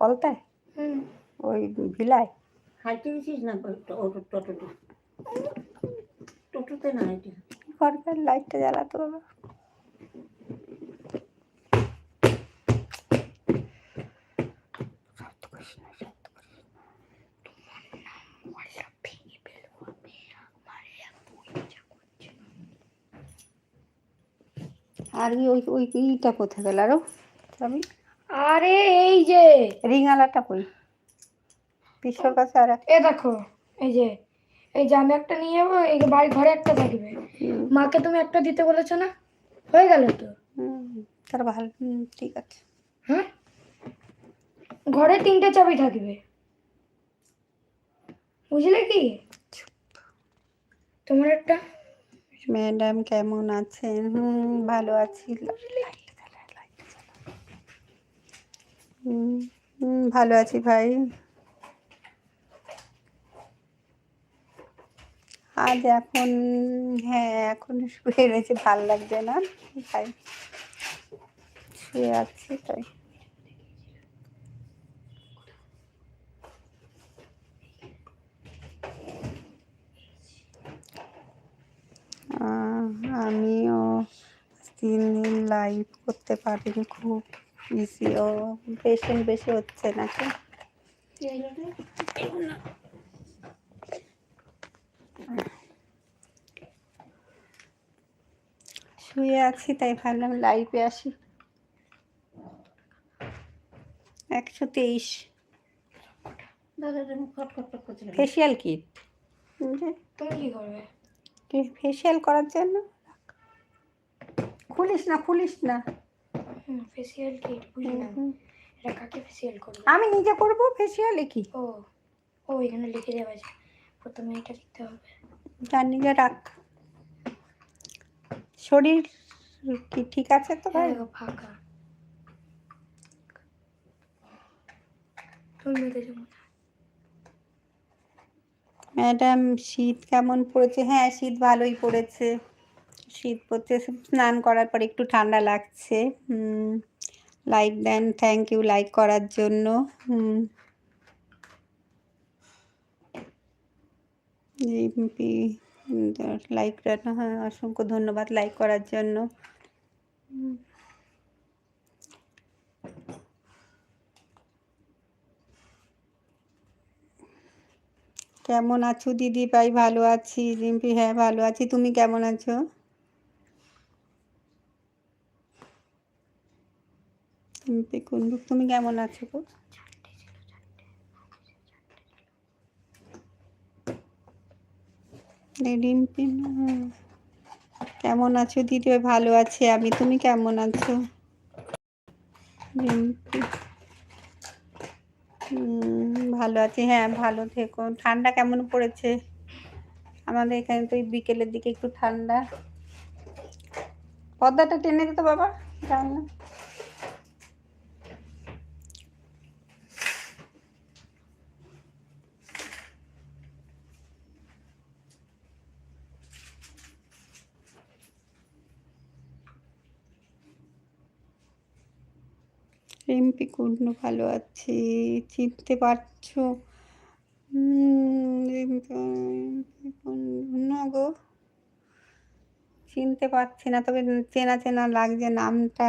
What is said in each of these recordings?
পলতায়? হুম। ওই ভিলায় হাইটে গেছিস না টোটোতে। টোটোতে না হাইটে ঘরকার লাইটটা জ্বালাতে না। আর ওই ওই ইটা কোথায় গেল আরও? আমি আরে এই যে। রিঙালাটা কই? পিসোর কাছে আর এ দেখো এই যে এই যে আমি একটা নিয়ে যাব এই বাড়ি ঘরে একটা থাকবে। মাকে তুমি একটা দিতে বলেছ না? হয়ে গেল তো? তার ভালো ঠিক আছে। হ্যাঁ? ঘরে তিনটে চাবি থাকবে। বুঝলে কি? তোমার একটা? ম্যাডাম কেমন আছেন? হুম ভালো আছি। ভালো আছি ভাই। আজ এখন হ্যাঁ এখন শুয়ে রয়েছে, ভালো লাগছে না তাই শুয়ে আছি তাই। আমিও তিন দিন লাইভ করতে পারিনি খুব। বিজি পেশেন্ট বেশি হচ্ছে নাকি? শুয়ে আছি তাই ভাবলাম লাইভে আসি। একশো তেইশ। ফেসিয়াল কিট করবে? ফেসিয়াল করার জন্য? খুলিস না খুলিস না। ফেসিয়াল কিট বুঝলাম। এটা কাকে ফেসিয়াল করবে? আমি নিজে করব ফেসিয়ালে কি? ও ও এখানে লিখে দেওয়া আছে। প্রথমে এটা লিখতে হবে। যার নিজে রাখ। শরীর কি ঠিক আছে তো ভাই? হ্যাঁ ফাঁকা। তুলবে তো ম্যাডাম শীত কেমন পড়েছে? হ্যাঁ শীত ভালোই পড়েছে। শীত পড়ছে, স্নান করার পর একটু ঠান্ডা লাগছে। Like then thank you like করার জন্য। লাইক হ্যাঁ অসংখ্য ধন্যবাদ লাইক করার জন্য। কেমন আছো দিদি? ভাই ভালো আছি। রিম্পি হ্যাঁ ভালো আছি। তুমি কেমন আছো? রিম্পি কুন্ডু তুমি কেমন আছো গো। কেমন আছো দিদি? ভালো আছি। আমি, তুমি কেমন আছো? ভালো আছি। হ্যাঁ ভালো থেকো। ঠান্ডা কেমন পড়েছে? আমাদের এখানে তো বিকেলের দিকে একটু ঠান্ডা। পর্দাটা টেনে দিত বাবা যাও না রিম্পি ভালো আছি, চিনতে পারছ? না গো। চিনতে পারছি না, তবে চেনা চেনা লাগছে নামটা।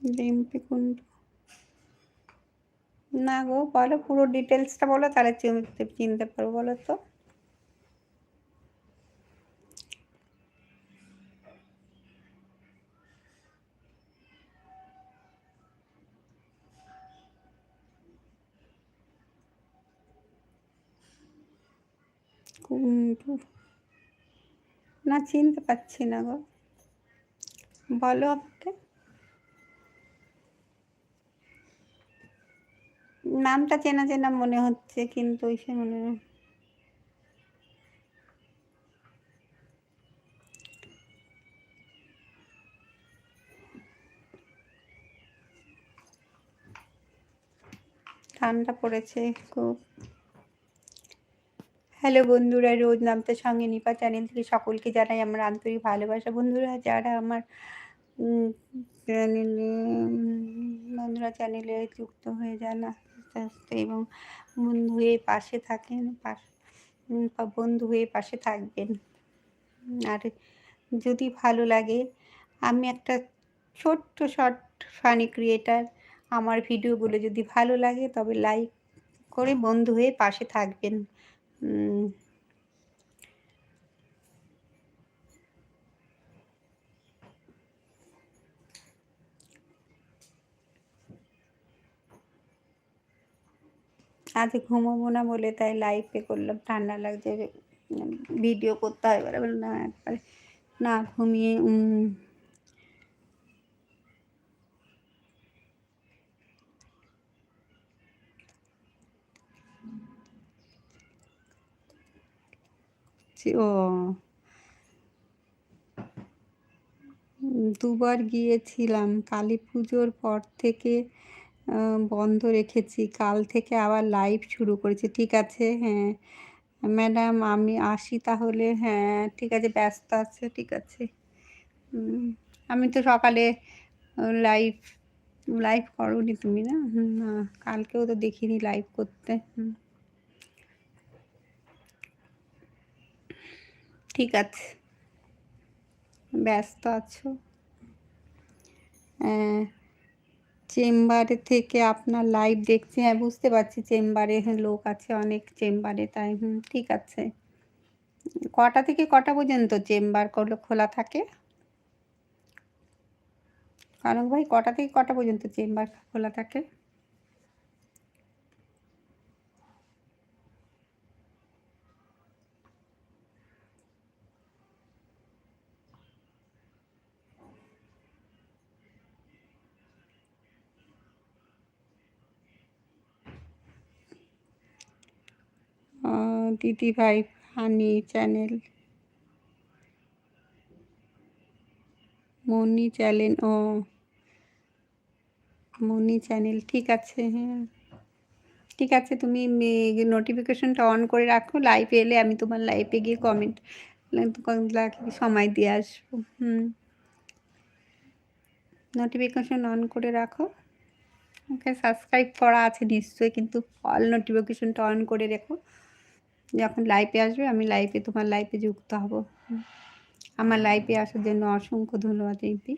রিম্পি কুন্ডু না গো, বলো পুরো ডিটেলসটা বলো, তাহলে চিনতে পারব, বলো তো। না, চিনতে পারছি না গো। বলো আমাকে। নামটা চেনা চেনা মনে হচ্ছে, কিন্তু ওই সে মনে ঠান্ডা পড়েছে খুব। হ্যালো বন্ধুরা, রোজ নামতে সঙ্গে নিপা চ্যানেল থেকে সকলকে জানাই আমার আন্তরিক ভালোবাসা। বন্ধুরা, যারা আমার চ্যানেলে, বন্ধুরা চ্যানেলে যুক্ত হয়ে যান, আস্তে আস্তে এবং বন্ধু হয়ে পাশে থাকেন, পাশ বন্ধু হয়ে পাশে থাকবেন। আর যদি ভালো লাগে, আমি একটা ছোট্ট শর্ট ফানি ক্রিয়েটার আমার ভিডিওগুলো যদি ভালো লাগে, তবে লাইক করে বন্ধু হয়ে পাশে থাকবেন। আজ ঘুমোবো না বলে তাই লাইভে করলাম, ঠান্ডা লাগছে ভিডিও করতে হয় এবারে না না ঘুমিয়ে ও। দুবার গিয়েছিলাম কালী পুজোর পর থেকে বন্ধ রেখেছি। কাল থেকে আবার লাইভ শুরু করেছি। ঠিক আছে? হ্যাঁ। ম্যাডাম, আমি আসি তাহলে। হ্যাঁ ঠিক আছে, ব্যস্ত আছে, ঠিক আছে। আমি তো সকালে লাইভ লাইভ তুমি না? না, কালকেও তো দেখিনি লাইভ করতে। হুম। ঠিক আছে। ব্যস্ত আছো? চেম্বারে থেকে আপনার লাইভ দেখছি হ্যাঁ বুঝতে পারছি চেম্বারে লোক আছে, অনেক চেম্বারে, তাই, হুম, ঠিক আছে। কটা থেকে কটা পর্যন্ত চেম্বার খোলা থাকে? কারণ ভাই, কটা থেকে কটা পর্যন্ত চেম্বার খোলা থাকে? দিদি ভাই ফানি চ্যানেল। মনি চ্যানেল, ও। মনি চ্যানেল, ঠিক আছে। হ্যাঁ ঠিক আছে, তুমি নোটিফিকেশনটা অন করে রাখো। লাইভে এলে আমি তোমার লাইভে গিয়ে কমেন্ট সময় দিয়ে আসব। হুম। নোটিফিকেশন অন করে রাখো। ওকে সাবস্ক্রাইব করা আছে নিশ্চয়ই, কিন্তু অল নোটিফিকেশনটা অন করে রেখো। যখন লাইফে আসবে আমি লাইফে তোমার লাইফে যুক্ত হব। আমার লাইফে আসার জন্য অসংখ্য ধন্যবাদ রিম্পি।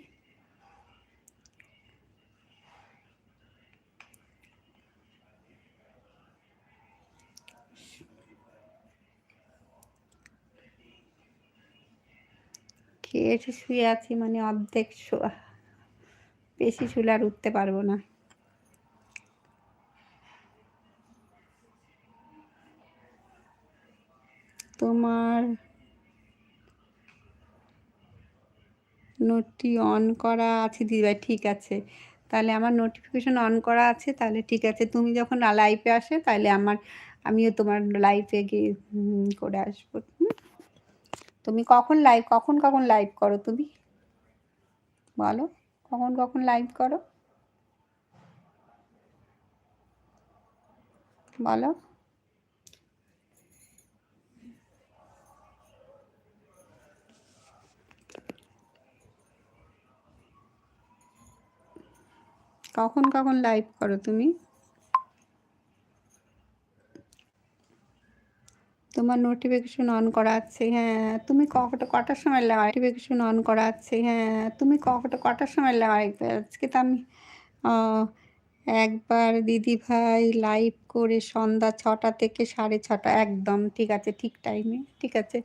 খেয়ে শুয়ে আছি মানে অর্ধেক বেশি শুলে আর উঠতে পারব না। তোমার নোটটি অন করা আছে দিদিভাই, ঠিক আছে। তাহলে আমার নোটিফিকেশন অন করা আছে, তাহলে ঠিক আছে। তুমি যখন লাইভে আসে, তাহলে আমার, আমিও তোমার লাইভে গিয়ে করে আসব? তুমি কখন লাইভ কখন কখন লাইভ করো তুমি? বলো, কখন কখন লাইভ করো? বলো। কখন কখন লাইভ করো তুমি? তোমার নোটিফিকেশন অন করা আছে হ্যাঁ। তুমি কটা কটার সময় নোটিফিকেশন অন করা আছে হ্যাঁ। তুমি কটা কটার সময় লাইভ আজকে তো আমি একবার দিদি ভাই লাইভ করে সন্ধ্যা ছটা থেকে সাড়ে ছটা, একদম ঠিক আছে, ঠিক টাইমে ঠিক আছে।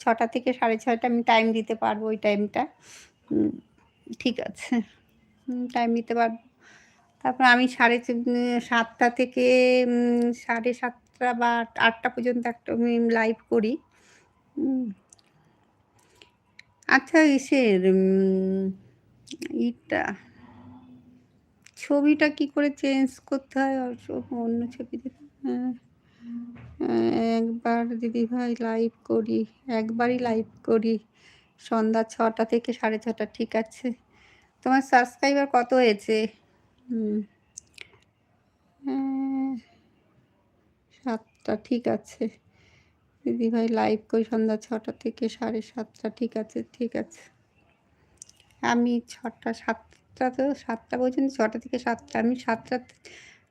ছটা থেকে সাড়ে ছয়টা আমি টাইম দিতে পারব ওই টাইমটা ঠিক আছে। টাইম দিতে পারব। তারপর আমি সাড়ে সাতটা থেকে সাড়ে সাতটা বা আট- আটটা পর্যন্ত একটা আমি লাইভ করি। আচ্ছা ইসের ইটা ছবিটা কি করে চেঞ্জ করতে হয়? অন্য ছবিতে হ্যাঁ হ্যাঁ, একবার দিদিভাই লাইভ করি একবারই লাইভ করি। সন্ধ্যা ছটা থেকে সাড়ে ছটা ঠিক আছে। তোমার সাবস্ক্রাইবার কত হয়েছে? হ্যাঁ, সাতটা, ঠিক আছে। দিদি ভাই লাইভ কই? সন্ধ্যা ছটা থেকে সাড়ে সাতটা, ঠিক আছে ঠিক আছে। আমি ছটা, সাতটা তো, সাতটা পর্যন্ত, ছটা থেকে সাতটা, আমি সাতটা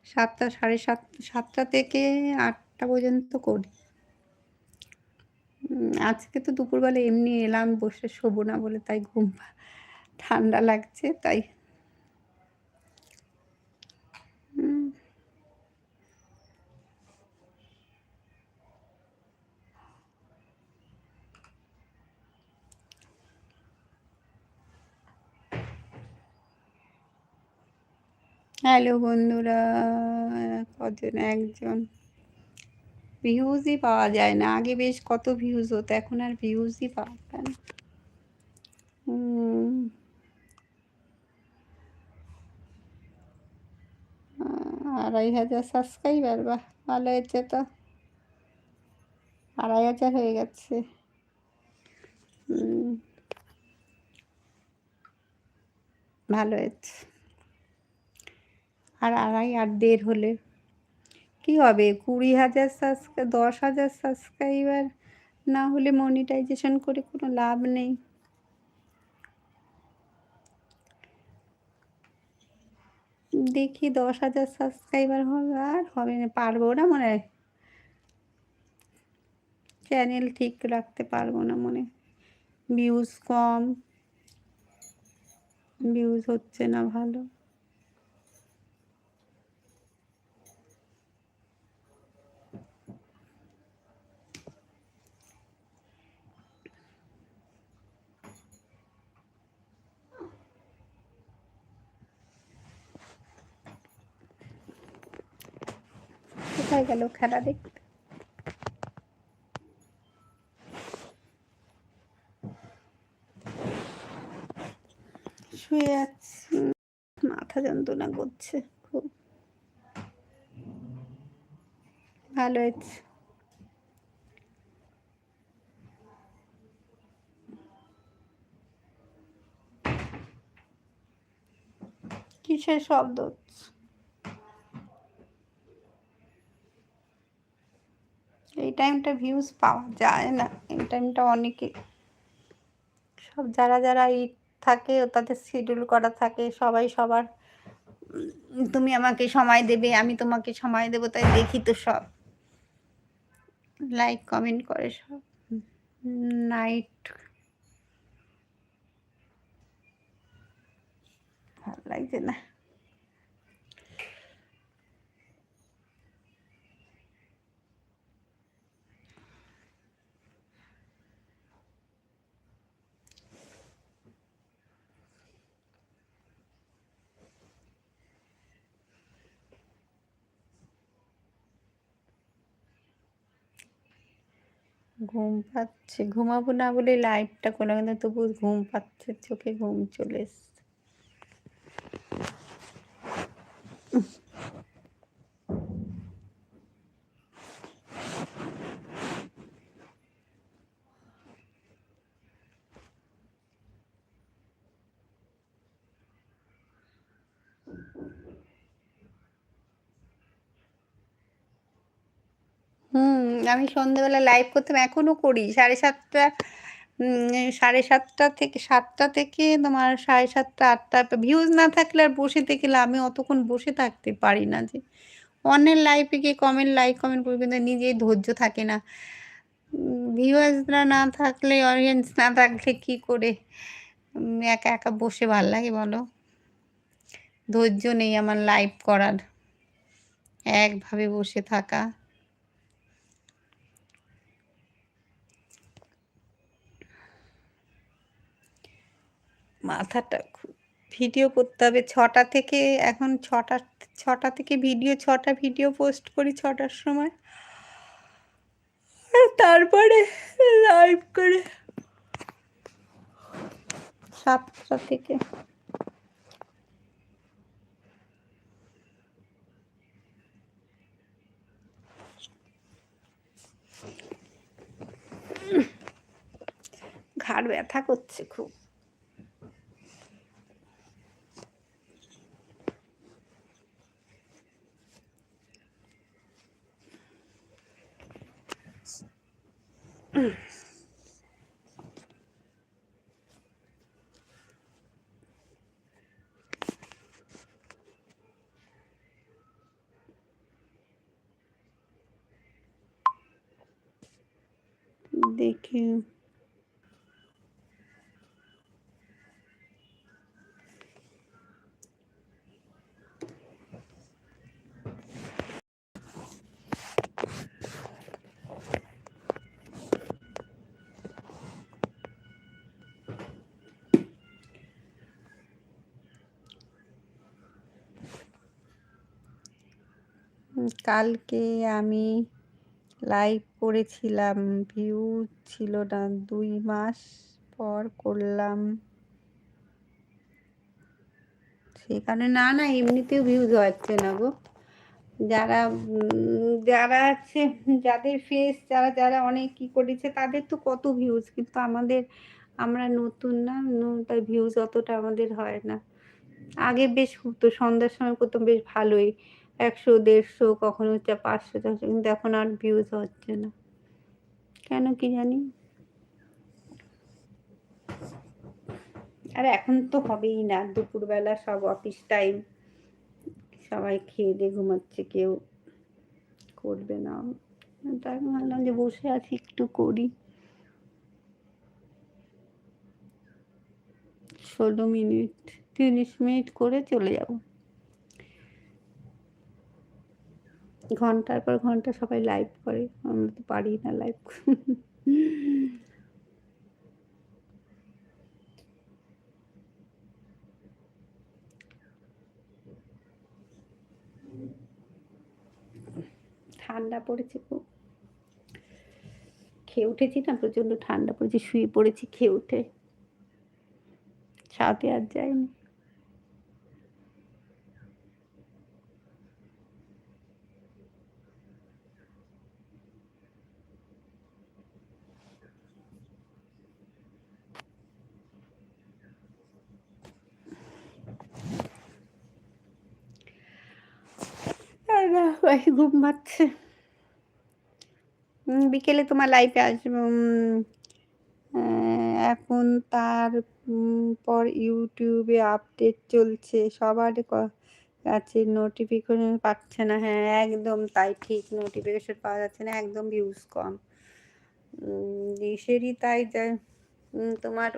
সাতটা, সাড়ে সাত, সাতটা থেকে আটটা পর্যন্ত করি। আজকে তো দুপুরবেলা এমনি এলাম, বসে শোবো না বলে তাই ঘুম ঠান্ডা লাগছে, তাই হুম, হ্যালো বন্ধুরা, কজন একজন? ভিউজই পাওয়া যায় না। আগে বেশ কত ভিউজ হতো, এখন আর ভিউজই পাওয়া যায় না। আড়াই হাজার সাবস্ক্রাইবার বাহ, ভালো হয়েছে তো। আড়াই হাজার হয়ে গেছে। ভালো হয়েছে। আর আড়াই, আর দেড় হলে কি হবে? কুড়ি হাজার সাবস্ক্রাই দশ হাজার সাবস্ক্রাইবার না হলে মনিটাইজেশন করে কোনো লাভ নেই। দেখি দশ হাজার সাবস্ক্রাইবার হবে আর হবে না, পারব না মনে হয়। চ্যানেল ঠিক রাখতে পারব না মনে ভিউজ কম ভিউজ হচ্ছে না ভালো কোথায় গেল খেলা দেখতে। শুয়ে আছি। মাথা যন্ত্রণা করছে খুব। ভালো হয়েছে কিসের শব্দ হচ্ছে এই টাইমটা ভিউজ পাওয়া যায় না। এই টাইমটা অনেকে সব যারা যারা ই থাকে, তাদের শিডিউল করা থাকে, সবাই সবার তুমি আমাকে সময় দেবে, আমি তোমাকে সময় দেবো, তাই দেখি তো সব। লাইক কমেন্ট করে সব। নাইট ভালো লাগছে না। ঘুম পাচ্ছে। ঘুমাবো না বলে লাইটটা কোনো কিন্তু তবু ঘুম পাচ্ছে, চোখে ঘুম চলে এসছে হুম আমি সন্ধেবেলা লাইভ করতাম, এখনও করি। সাড়ে সাতটা সাড়ে সাতটা থেকে সাতটা থেকে তোমার সাড়ে সাতটা, আটটা ভিউজ না থাকলে আর বসে থেকে আমি অতক্ষণ বসে থাকতে পারি না যে। অন্যের লাইফে গিয়ে কমেন্ট লাইক কমেন্ট করবে কিন্তু নিজেই ধৈর্য থাকে না। ভিউয়ার্সরা না থাকলে অডিয়েন্স না থাকলে কি করে? একা একা বসে ভালো লাগে বলো? ধৈর্য নেই আমার লাইভ করার। একভাবে বসে থাকা। মাথাটা ভিডিও করতে হবে। ছটা থেকে, এখন ছটা ছটা থেকে ভিডিও ছটা ভিডিও পোস্ট করি ছটার সময়। তারপরে লাইভ করে সাতটা থেকে। ঘাড় ব্যথা করছে খুব। দেখি উম, কালকে আমি লাইভ করেছিলাম ভিউ ছিল না, দুই মাস পর করলাম। সেখানে না না, এমনিতেও ভিউজ হচ্ছে না গো। যারা যারা আছে, যাদের ফেস যারা যারা অনেক কি করেছে, তাদের তো কত ভিউজ কিন্তু আমাদের, আমরা নতুন না তাই ভিউজ অতটা আমাদের হয় না। আগে বেশ হতো, সন্ধ্যার সময় করতাম, বেশ ভালোই। একশো, দেড়শো, কখনো হচ্ছে পাঁচশো, চারশো, কিন্তু এখন আর ভিউজ হচ্ছে না। কেন কি জানি? আর এখন তো হবেই না, দুপুরবেলা সব অফিস টাইম সবাই খেয়ে দিয়ে ঘুমাচ্ছে, কেউ করবে না। তাই ভাবলাম যে বসে আছি, একটু করি। ষোলো মিনিট, তিরিশ মিনিট করে চলে যাব। ঘণ্টার পর ঘণ্টা সবাই লাইভ করে। আমরা তো পারি না লাইভ ঠান্ডা পড়েছে খুব। খেয়ে উঠেছি না প্রচণ্ড ঠান্ডা পড়েছে, শুয়ে পড়েছি, খেয়ে উঠে। সাথে আর যায়নি আর না, ভাই ঘুম পাচ্ছে। বিকেলে তোমার লাইফে আসব এখন তার পর ইউটিউবে আপডেট চলছে, সবার কাছে নোটিফিকেশন পাচ্ছে না। হ্যাঁ একদম তাই ঠিক নোটিফিকেশন পাওয়া যাচ্ছে না, একদম ভিউজ কম। দেশেরই তাই তোমার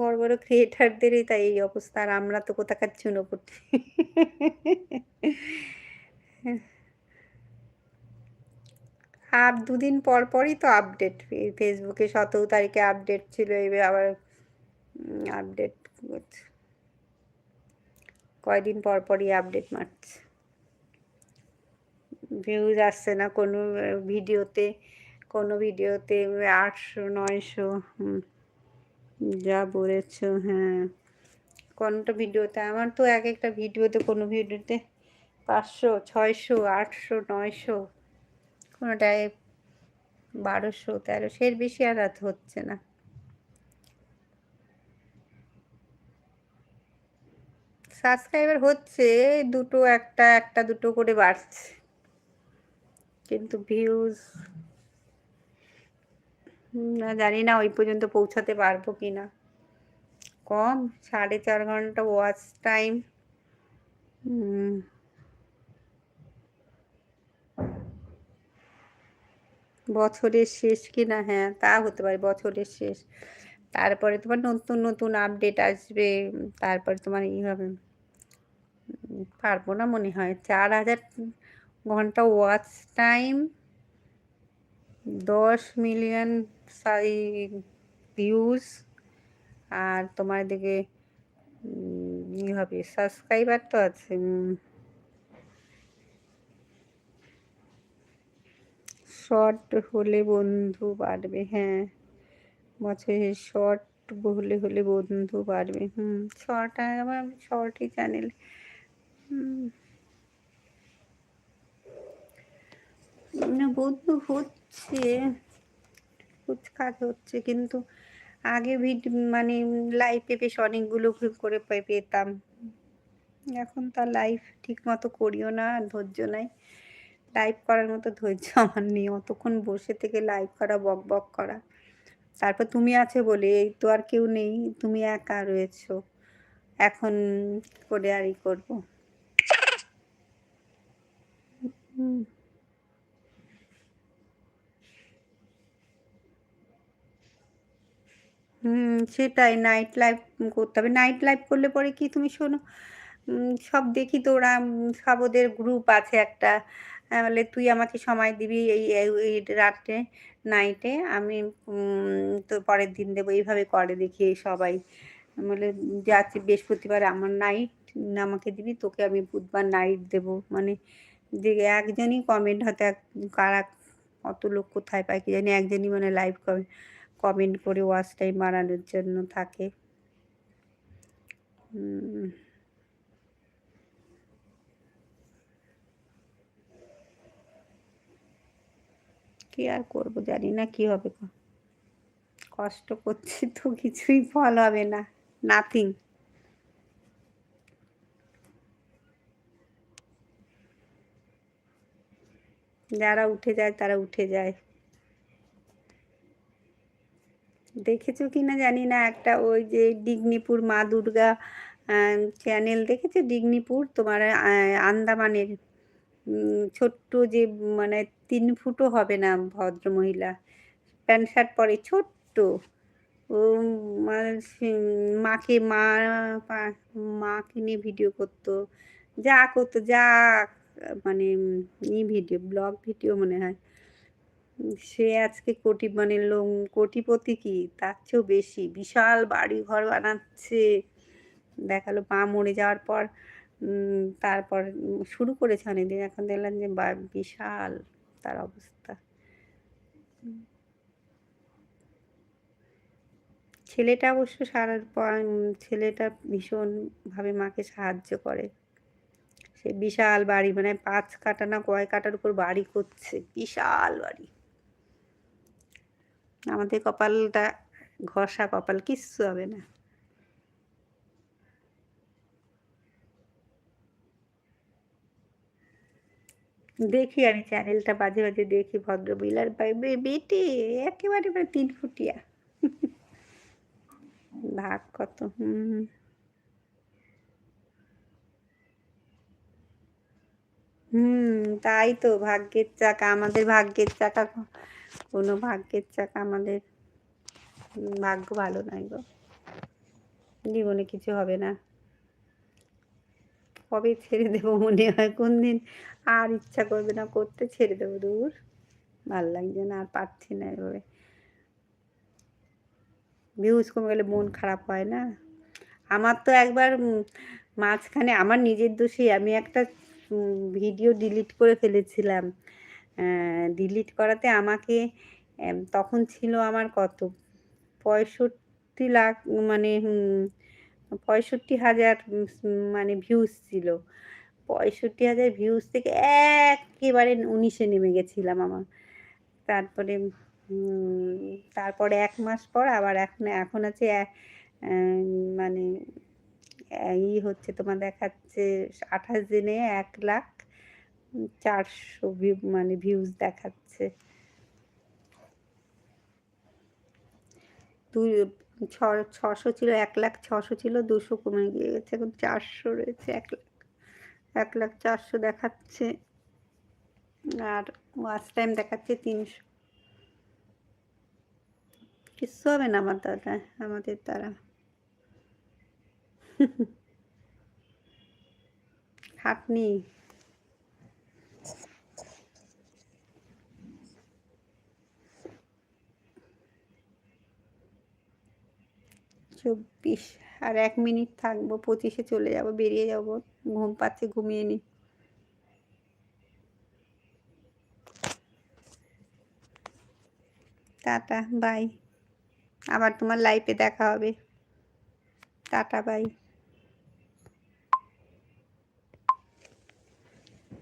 বড় বড় ক্রিয়েটারদেরই তাই এই অবস্থা, আর আমরা তো কোথাকার চুনো করছি আর দুদিন পর পরই তো আপডেট ফেসবুকে সতেরো তারিখে আপডেট ছিল, এবার আবার আপডেট কয়দিন পর পরই আপডেট মারছে। ভিউজ আসছে না কোনো, ভিডিওতে কোনো ভিডিওতে, আটশো, নয়শো যা বলেছ হ্যাঁ। কোনটা ভিডিওতে? আমার তো এক একটা ভিডিওতে, কোনো ভিডিওতে পাঁচশো, ছয়শো, আটশো, নয়শো, কোনোটায় বারোশো, তেরোশো, এর বেশি আর রাত হচ্ছে না। সাবস্ক্রাইবার হচ্ছে, দুটো একটা একটা দুটো করে বাড়ছে। কিন্তু ভিউজ না, জানি না ওই পর্যন্ত পৌঁছাতে পারব কি না কম, সাড়ে চার ঘণ্টা ওয়াচ টাইম বছরের শেষ কি না? হ্যাঁ তা হতে পারে বছরের শেষ। তারপরে তোমার নতুন নতুন আপডেট আসবে। তারপরে তোমার ই হবে। পারব না মনে হয়। চার হাজার ঘণ্টা ওয়াচ টাইম দশ মিলিয়ন সাই ভিউজ আর তোমার দিকে ই হবে সাবস্ক্রাইবার তো আছে শর্ট হলে বন্ধু বাড়বে হ্যাঁ। বছরে শর্ট হলে হলে বন্ধু বাড়বে, হুম। শর্ট, আমার শর্টই চ্যানেল বন্ধু হচ্ছে কুছ কাজ হচ্ছে, কিন্তু আগে ভিড মানে লাইফে বেশ অনেকগুলো ভুল করে পেতাম। এখন তার লাইফ ঠিক মতো করিও না, আর ধৈর্য নাই। লাইভ করার মতো ধৈর্য আমার নেই। অতক্ষণ বসে থেকে লাইভ করা, বক বক করা। তারপর তুমি আছে বলে, এই তো আর কেউ নেই, তুমি একা রয়েছো। এখন করে আর ই করব। হুম। সেটাই নাইট লাইভ করতে হবে। নাইট লাইভ করলে পরে কি তুমি শোনো? সব দেখি তো ওরা সব ওদের গ্রুপ আছে একটা। বলে তুই আমাকে সময় দিবি এই রাত্রে নাইটে আমি তো পরের দিন দেবো। এইভাবে করে দেখি সবাই। বলে, যাচ্ছি বৃহস্পতিবার, আমার নাইট আমাকে দিবি, তোকে আমি বুধবার নাইট দেবো। মানে যে একজনই কমেন্ট হয়তো এক, কারা অত লোক কোথায় পায় কি জানি, একজনই মানে লাইভ কমেন্ট করে ওয়াচ টাইম বাড়ানোর জন্য থাকে। কি আর করব জানি না কি হবে কষ্ট করছি তো, কিছুই ফল হবে না নাথিং যারা উঠে যায়, তারা উঠে যায়। দেখেছ কি না জানি না, একটা ওই যে ডিগনিপুর মা দুর্গা চ্যানেল দেখেছ? ডিগনিপুর তোমার আন্দামানের। ছোট্ট যে মানে তিন ফুটও হবে না ভদ্র মহিলা। প্যান্ট শার্ট পরে ছোট্ট। ও মানে মাকে মা মাকে নিয়ে ভিডিও করতো। যা করতো, যা মানে ই ভিডিও, ব্লগ ভিডিও মনে হয়। সে আজকে কোটি মানে কোটিপতি কি? তার চেয়েও বেশি। বিশাল বাড়ি ঘর বানাচ্ছে। দেখাল মা মরে যাওয়ার পর। তারপর শুরু করেছে অনেকদিন। এখন দেখলাম যে বিশাল তার অবস্থা। ছেলেটা অবশ্য সারার পর ছেলেটা ভীষণভাবে মাকে সাহায্য করে। সে বিশাল বাড়ি মানে পাঁচ কাটা না কয় কাটার উপর বাড়ি করছে। বিশাল বাড়ি। আমাদের কপালটা ঘষা কপাল, কিচ্ছু হবে না। দেখি আমি চ্যানেলটা মাঝে মাঝে দেখি ভদ্র মহিলার বেটে একেবারে মানে তিন ফুটিয়া। ভাগ কত, হুম। হুম, তাই তো ভাগ্যের চাকা, আমাদের ভাগ্যের চাকা কোনো ভাগ্যের চাকা আমাদের ভাগ্য ভালো নয় গো। জীবনে কিছু হবে না। কবে ছেড়ে দেবো মনে হয়? কোন দিন? আর ইচ্ছা করবে না, করতে ছেড়ে দেবো, দূর। ভালো লাগছে না, আর পারছি না এভাবে। ভিউজ কমে গেলে মন খারাপ হয় না? আমার তো একবার মাঝখানে, আমার নিজের দোষেই, আমি একটা ভিডিও ডিলিট করে ফেলেছিলাম। ডিলিট করাতে আমাকে তখন ছিল আমার কত? পঁয়ষট্টি লাখ মানে পঁয়ষট্টি হাজার মানে ভিউজ ছিল। পঁয়ষট্টি হাজার ভিউজ থেকে একেবারে উনিশে নেমে গেছিলাম আমার। তারপরে তারপরে এক মাস পর আবার এখন এখন আছে মানে ই হচ্ছে তোমার দেখাচ্ছে আঠাশ দিনে এক লাখ চারশো ভিউ মানে ভিউজ দেখাচ্ছে। দুই ছ, ছশো ছিল, এক লাখ ছশো ছিল, দুশো কমে গিয়ে গেছে এখন চারশো রয়েছে, এক লাখ। এক লাখ চারশো দেখাচ্ছে, আর ওয়াচ টাইম দেখাচ্ছে তিনশো। কিচ্ছু হবে না আমার দাদা, আমাদের দ্বারা খাটনি চব্বিশ। আর এক মিনিট থাকব, পঁচিশে চলে যাব, বেরিয়ে যাব। ঘুম পাচ্ছে, ঘুমিয়ে নি। Tata, bye. আবার তোমার লাইফে দেখা হবে। Tata, bye.